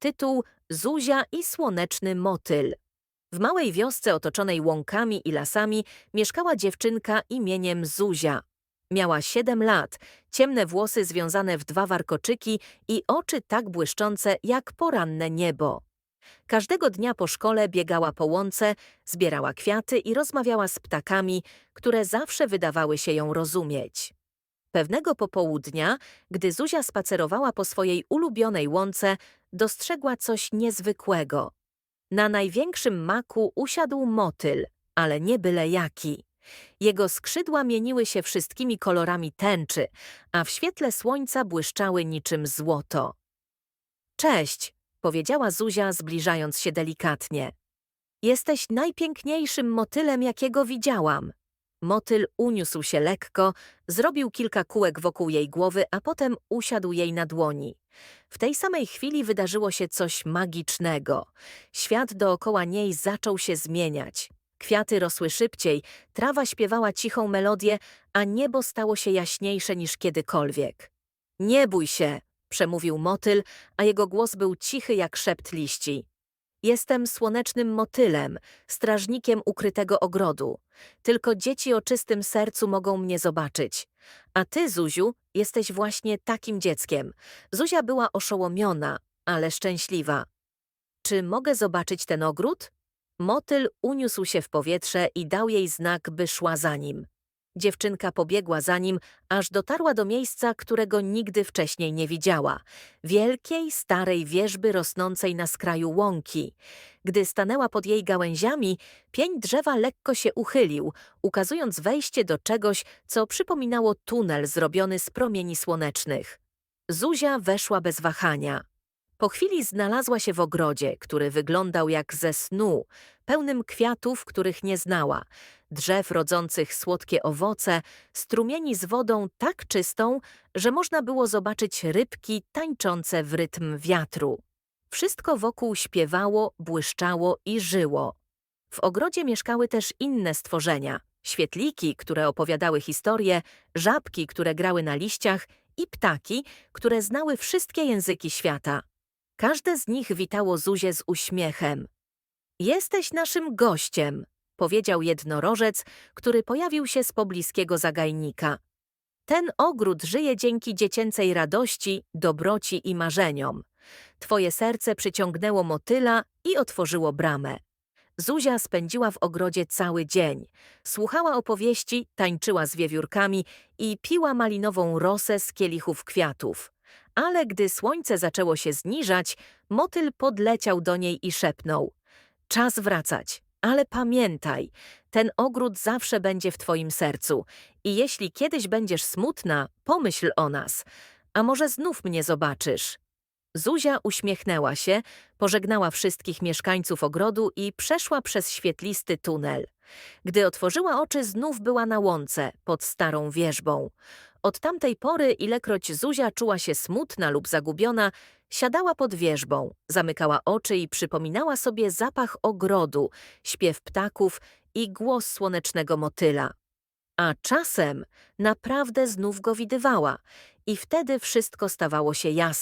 tytuł Zuzia i słoneczny motyl. W małej wiosce otoczonej łąkami i lasami mieszkała dziewczynka imieniem Zuzia. Miała siedem lat, ciemne włosy związane w dwa warkoczyki i oczy tak błyszczące jak poranne niebo. Każdego dnia po szkole biegała po łące, zbierała kwiaty i rozmawiała z ptakami, które zawsze wydawały się ją rozumieć. Pewnego popołudnia, gdy Zuzia spacerowała po swojej ulubionej łące, dostrzegła coś niezwykłego. Na największym maku usiadł motyl, ale nie byle jaki. Jego skrzydła mieniły się wszystkimi kolorami tęczy, a w świetle słońca błyszczały niczym złoto. Cześć, powiedziała Zuzia, zbliżając się delikatnie. Jesteś najpiękniejszym motylem, jakiego widziałam. Motyl uniósł się lekko, zrobił kilka kółek wokół jej głowy, a potem usiadł jej na dłoni. W tej samej chwili wydarzyło się coś magicznego. Świat dookoła niej zaczął się zmieniać. Kwiaty rosły szybciej, trawa śpiewała cichą melodię, a niebo stało się jaśniejsze niż kiedykolwiek. Nie bój się, przemówił motyl, a jego głos był cichy jak szept liści. Jestem słonecznym motylem, strażnikiem ukrytego ogrodu. Tylko dzieci o czystym sercu mogą mnie zobaczyć. A ty, Zuziu, jesteś właśnie takim dzieckiem. Zuzia była oszołomiona, ale szczęśliwa. Czy mogę zobaczyć ten ogród? Motyl uniósł się w powietrze i dał jej znak, by szła za nim. Dziewczynka pobiegła za nim, aż dotarła do miejsca, którego nigdy wcześniej nie widziała. Wielkiej, starej wieżby rosnącej na skraju łąki. Gdy stanęła pod jej gałęziami, pień drzewa lekko się uchylił, ukazując wejście do czegoś, co przypominało tunel zrobiony z promieni słonecznych. Zuzia weszła bez wahania. Po chwili znalazła się w ogrodzie, który wyglądał jak ze snu, pełnym kwiatów, których nie znała, drzew rodzących słodkie owoce, strumieni z wodą tak czystą, że można było zobaczyć rybki tańczące w rytm wiatru. Wszystko wokół śpiewało, błyszczało i żyło. W ogrodzie mieszkały też inne stworzenia. Świetliki, które opowiadały historie, żabki, które grały na liściach i ptaki, które znały wszystkie języki świata. Każde z nich witało Zuzię z uśmiechem. Jesteś naszym gościem, powiedział jednorożec, który pojawił się z pobliskiego zagajnika. Ten ogród żyje dzięki dziecięcej radości, dobroci i marzeniom. Twoje serce przyciągnęło motyla i otworzyło bramę. Zuzia spędziła w ogrodzie cały dzień. Słuchała opowieści, tańczyła z wiewiórkami i piła malinową rosę z kielichów kwiatów. Ale gdy słońce zaczęło się zniżać, motyl podleciał do niej i szepnął. Czas wracać, ale pamiętaj, ten ogród zawsze będzie w twoim sercu i jeśli kiedyś będziesz smutna, pomyśl o nas, a może znów mnie zobaczysz. Zuzia uśmiechnęła się, pożegnała wszystkich mieszkańców ogrodu i przeszła przez świetlisty tunel. Gdy otworzyła oczy, znów była na łące, pod starą wieżbą. Od tamtej pory, ilekroć Zuzia czuła się smutna lub zagubiona, siadała pod wieżbą, zamykała oczy i przypominała sobie zapach ogrodu, śpiew ptaków i głos słonecznego motyla. A czasem naprawdę znów go widywała i wtedy wszystko stawało się jasne.